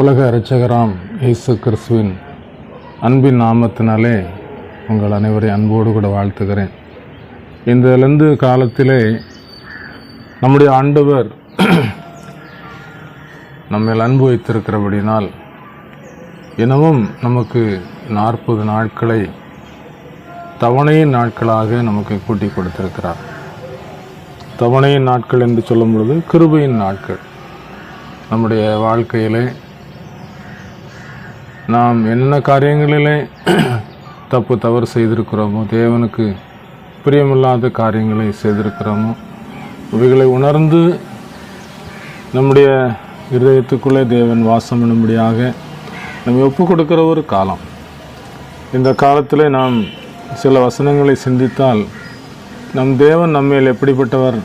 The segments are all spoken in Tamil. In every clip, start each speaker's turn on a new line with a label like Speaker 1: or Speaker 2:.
Speaker 1: உலக இரட்சகராம் இயேசு கிறிஸ்துவின் அன்பின் நாமத்தினாலே உங்கள் அனைவரையும் அன்போடு கூட வாழ்த்துகிறேன். இந்தலேருந்து காலத்திலே நம்முடைய ஆண்டவர் நம்மில் அன்பு வைத்திருக்கிறபடினால் தினமும் நமக்கு நாற்பது நாட்களை தவணையின் நாட்களாக நமக்கு கூட்டி கொடுத்திருக்கிறார். தவணையின் நாட்கள் என்று சொல்லும் பொழுது கிருபையின் நாட்கள். நம்முடைய வாழ்க்கையிலே நாம் என்ன காரியங்களிலே தப்பு தவறு செய்திருக்கிறோமோ தேவனுக்கு பிரியமில்லாத காரியங்களை செய்திருக்கிறோமோ இவைகளை உணர்ந்து நம்முடைய இருதயத்துக்குள்ளே தேவன் வாசம் பண்ணும்படியாக நம்ம ஒப்பு கொடுக்கிற ஒரு காலம். இந்த காலத்தில் நாம் சில வசனங்களை சிந்தித்தால் நம் தேவன் நம்மேல் எப்படிப்பட்டவர்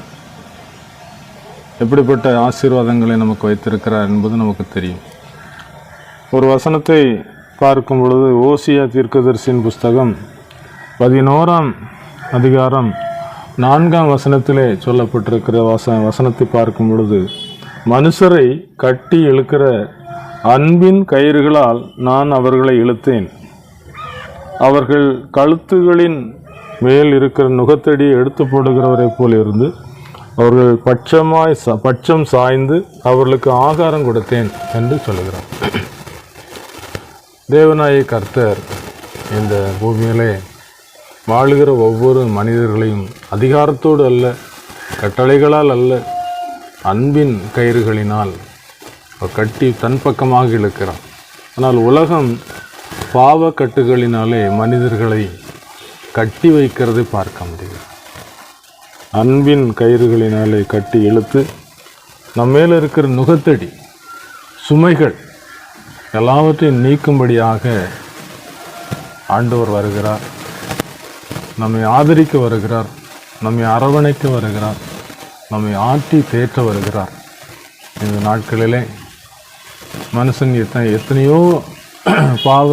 Speaker 1: எப்படிப்பட்ட ஆசீர்வாதங்களை நமக்கு வைத்திருக்கிறார் என்பது நமக்கு தெரியும். ஒரு வசனத்தை பார்க்கும் பொழுது ஓசியா தீர்க்கதரிசியின் புஸ்தகம் பதினோராம் அதிகாரம் நான்காம் வசனத்திலே சொல்லப்பட்டிருக்கிற வச வசனத்தை பார்க்கும் பொழுது மனுஷரை கட்டி இழுக்கிற அன்பின் கயிறுகளால் நான் அவர்களை இழுத்தேன். அவர்கள் கழுத்துகளின் மேல் இருக்கிற நுகத்தடியை எடுத்து போடுகிறவரைப் போல் இருந்து அவர்கள் பட்சமாய் ச பட்சம் சாய்ந்து அவர்களுக்கு ஆகாரம் கொடுத்தேன் என்று சொல்லுகிறார். தேவநாய கர்த்தர் இந்த பூமியிலே வாழுகிற ஒவ்வொரு மனிதர்களையும் அதிகாரத்தோடு அல்ல கட்டளைகளால் அல்ல அன்பின் கயிறுகளினால் கட்டி தன் பக்கமாக இழுக்கிறார். ஆனால் உலகம் பாவ கட்டுகளினாலே மனிதர்களை கட்டி வைக்கிறதை பார்க்க முடியும் அன்பின் கயிறுகளினாலே கட்டி இழுத்து நம்ம மேலே இருக்கிற நுகத்தடி சுமைகள் எல்லாவற்றையும் நீக்கும்படியாக ஆண்டவர் வருகிறார். நம்மை ஆதரிக்க வருகிறார். நம்மை அரவணைக்க வருகிறார். நம்மை ஆட்டி தேற்ற வருகிறார். இந்த நாட்களிலே மனுஷன் எத்தனை எத்தனையோ பாவ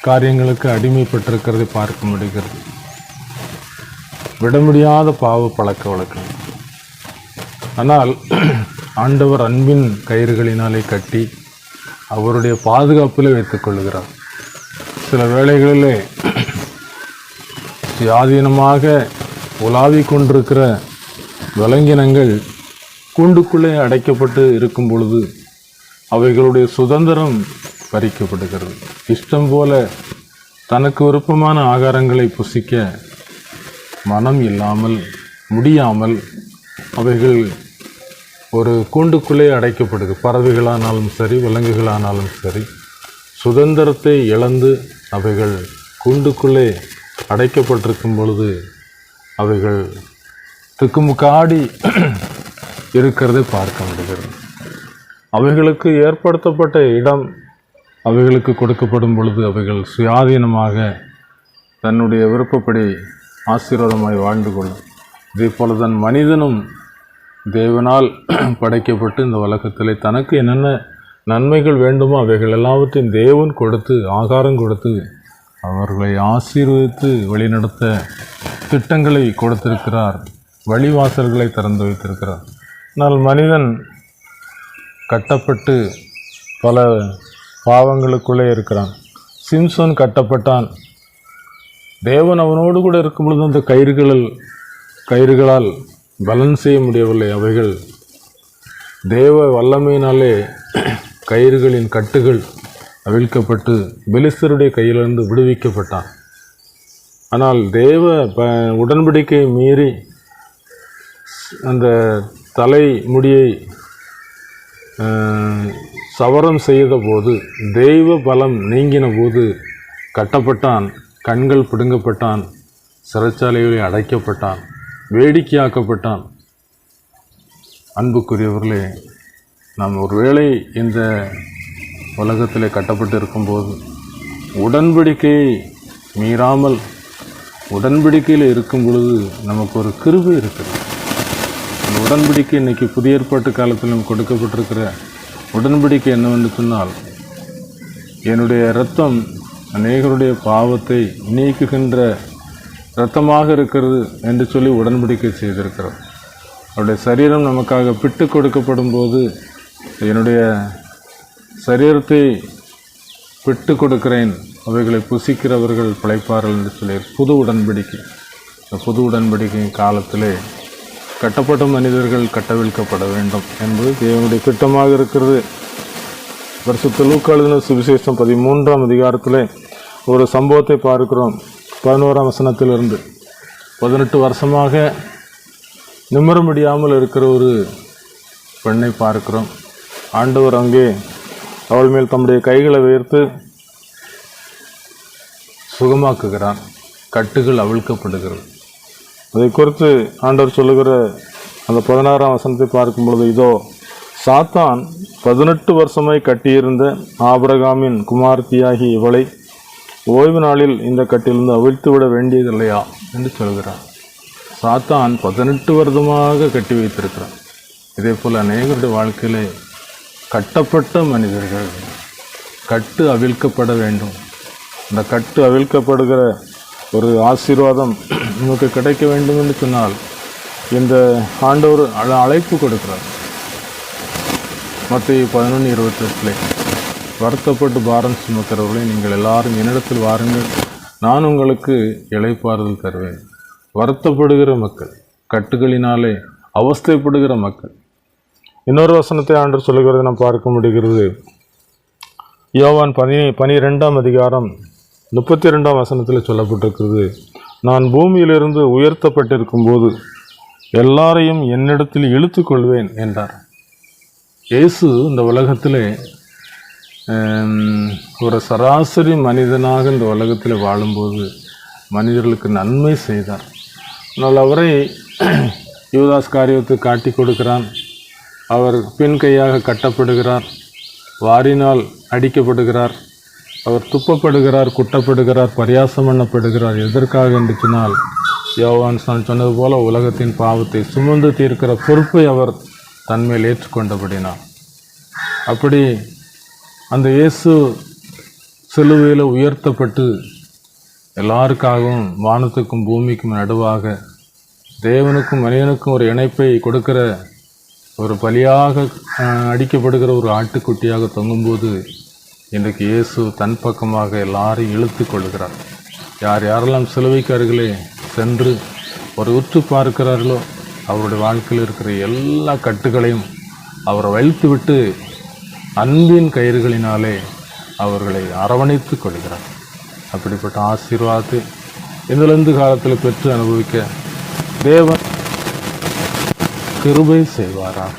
Speaker 1: காரியங்களுக்கு அடிமைப்பட்டிருக்கிறதை பார்க்க முடிகிறது. விட முடியாத பாவ பழக்க வழக்கம் ஆனால் ஆண்டவர் அன்பின் கயிறுகளினாலே கட்டி அவருடைய பாதுகாப்பில் வைத்துக் கொள்கிறார் சில வேளைகளிலே சுயாதீனமாக உலாவிக் கொண்டிருக்கிற விலங்கினங்கள் கூண்டுக்குள்ளே அடைக்கப்பட்டு இருக்கும் பொழுது அவைகளுடைய சுதந்திரம் பறிக்கப்படுகிறது. இஷ்டம் போல தனக்கு விருப்பமான ஆகாரங்களை புசிக்க மனம் இல்லாமல் முடியாமல் அவைகள் ஒரு கூண்டுக்குள்ளே அடைக்கப்படுது. பறவைகளானாலும் சரி விலங்குகளானாலும் சரி சுதந்திரத்தை இழந்து அவைகள் கூண்டுக்குள்ளே அடைக்கப்பட்டிருக்கும் பொழுது அவைகள் திக்குமுக்காடி இருக்கிறதை பார்க்க முடிகிறது. அவைகளுக்கு ஏற்படுத்தப்பட்ட இடம் அவைகளுக்கு கொடுக்கப்படும் பொழுது அவைகள் சுயாதீனமாக தன்னுடைய விருப்பப்படி ஆசீர்வாதமாய் வாழ்ந்து கொள்ளும். இதே போல தான் மனிதனும் தேவனால் படைக்கப்பட்டு இந்த உலகத்தில் தனக்கு என்னென்ன நன்மைகள் வேண்டுமோ அவைகள் எல்லாவற்றையும் தேவன் கொடுத்து ஆகாரம் கொடுத்து அவர்களை ஆசீர்வதித்து வழிநடத்த திட்டங்களை கொடுத்திருக்கிறார். வழிவாசல்களை திறந்து வைத்திருக்கிறார். ஆனால் மனிதன் கட்டப்பட்டு பல பாவங்களுக்குள்ளே இருக்கிறான். சிம்சோன் கட்டப்பட்டான். தேவன் அவனோடு கூட இருக்கும் பொழுது அந்த கயிறுகளில் கயிறுகளால் பலன் செய்ய முடியவில்லை. அவைகள் தேவ வல்லமையினாலே கயிறுகளின் கட்டுகள் அவிழ்க்கப்பட்டு பெலிஸ்தருடைய கையிலிருந்து விடுவிக்கப்பட்டான். ஆனால் தேவ ப உடன்படிக்கை மீறி அந்த தலை முடியை சவரம் செய்த போது தெய்வ பலம் நீங்கின போது கட்டப்பட்டான் கண்கள் பிடுங்கப்பட்டான் சிறைச்சாலைகளில் அடைக்கப்பட்டான். வேடிக்கையாக்கப்பட்டான். அன்புக்குரியவர்களே நாம் ஒருவேளை இந்த உலகத்தில் கட்டப்பட்டு இருக்கும்போது உடன்படிக்கையை மீறாமல் உடன்படிக்கையில் இருக்கும் பொழுது நமக்கு ஒரு கிருபை இருக்குது அந்த உடன்படிக்கை இன்றைக்கி புதிய ஏற்பாட்டு காலத்தில் நமக்கு கொடுக்கப்பட்டிருக்கிற உடன்படிக்கை என்னவென்று சொன்னால் என்னுடைய இரத்தம் அநேகருடைய பாவத்தை நீக்குகின்ற இரத்தமாக இருக்கிறது என்று சொல்லி உடன்படிக்கை செய்திருக்கிறோம். அவருடைய சரீரம் நமக்காக பிட்டு கொடுக்கப்படும் போது என்னுடைய சரீரத்தை விட்டு கொடுக்கிறேன். அவைகளை புசிக்கிறவர்கள் பிழைப்பார்கள் என்று சொல்லி புது உடன்படிக்கை. இந்த புது உடன்படிக்கையின் காலத்திலே கட்டப்பட்ட மனிதர்கள் கட்டவிழ்க்கப்பட வேண்டும் என்பது தேவனுடைய திட்டமாக இருக்கிறது. வருஷத்து லூக்காளுதின சுவிசேஷம் பதிமூன்றாம் அதிகாரத்தில் ஒரு சம்பவத்தை பார்க்கிறோம். பதினோராம் வசனத்திலிருந்து பதினெட்டு வருஷமாக நிமிர முடியாமல் இருக்கிற ஒரு பெண்ணை பார்க்கிறோம். ஆண்டவர் அங்கே அவள் மேல் தம்முடைய கைகளை உயர்த்து சுகமாக்குகிறான். கட்டுகள் அவிழ்க்கப்படுகிறது. அதை குறித்து ஆண்டவர் சொல்லுகிற அந்த பதினாறாம் வசனத்தை பார்க்கும் பொழுது இதோ சாத்தான் பதினெட்டு வருஷமாய் கட்டியிருந்த ஆபிரகாமின் குமார்த்தியாகி இவளை ஓய்வு நாளில் இந்த கட்டிலிருந்து அவிழ்த்து விட வேண்டியதில்லையா? என்று சொல்கிறார் சாத்தான் பதினெட்டு வருடமாக கட்டி வைத்திருக்கிறான். இதே போல் அநேகருடைய வாழ்க்கையிலே கட்டப்பட்ட மனிதர்கள் கட்டு அவிழ்க்கப்பட வேண்டும். அந்த கட்டு அவிழ்க்கப்படுகிற ஒரு ஆசீர்வாதம் நமக்கு கிடைக்க வேண்டும் என்று சொன்னால் இந்த ஆண்டவர் அழ- அழைப்பு கொடுக்கிறார். மற்ற பதினொன்று இருபத்தெட்டில். வருத்தப்பட்டு பாரம் சுமக்கிறவர்களை நீங்கள் எல்லாரும் என்னிடத்தில் வாருங்கள். நான் உங்களுக்கு இழைப்பாறுதல் தருவேன். வருத்தப்படுகிற மக்கள் கட்டுகளினாலே அவஸ்தைப்படுகிற மக்கள். இன்னொரு வசனத்தை ஆண்டு சொல்லுகிறது நாம் பார்க்க முடிகிறது. யோவான் பனி பனிரெண்டாம் அதிகாரம் முப்பத்தி ரெண்டாம் வசனத்தில் சொல்லப்பட்டிருக்கிறது. நான் பூமியிலிருந்து உயர்த்தப்பட்டிருக்கும் போது எல்லாரையும் என்னிடத்தில் இழுத்து கொள்வேன் என்றார். இயேசு இந்த உலகத்திலே ஒரு சராசரி மனிதனாக இந்த உலகத்தில் வாழும்போது மனிதர்களுக்கு நன்மை செய்தார். ஆனால் அவரை யுவதாஸ் காரியத்தை காட்டி கொடுக்கிறான். அவர் பின் கையாக கட்டப்படுகிறார். வாரினால் அடிக்கப்படுகிறார். அவர் துப்பப்படுகிறார் குட்டப்படுகிறார் பரியாசம் பண்ணப்படுகிறார். எதற்காக என்று சொன்னால் யோவான் சொன்ன- சொன்னது போல உலகத்தின் பாவத்தை சுமந்து தீர்க்கிற பொறுப்பை அவர் தன்மேல் ஏற்றுக்கொண்டபடினார் அப்படி அந்த இயேசு சிலுவையில் உயர்த்தப்பட்டு எல்லாருக்காகவும் வானத்துக்கும் பூமிக்கும் நடுவாக தேவனுக்கும் மனிதனுக்கும் ஒரு இணைப்பை கொடுக்கிற ஒரு பலியாக அடிக்கப்படுகிற ஒரு ஆட்டுக்குட்டியாக தொங்கும்போது இன்றைக்கு இயேசு தன் பக்கமாக எல்லாரையும் இழுத்து கொள்கிறார். யார் யாரெல்லாம் சிலுவைக்கு அருகிலே சென்று ஒரு உற்று பார்க்கிறார்களோ அவருடைய வாழ்க்கையில் இருக்கிற எல்லா கட்டுகளையும் அவர் வைத்துவிட்டு அன்பின் கயிறுகளினாலே அவர்களை அரவணைத்து கொள்கிறார். அப்படிப்பட்ட ஆசீர்வாதத்தை இதிலிருந்து காலத்தில் பெற்று அனுபவிக்க தேவன் கிருபை செய்வாராக.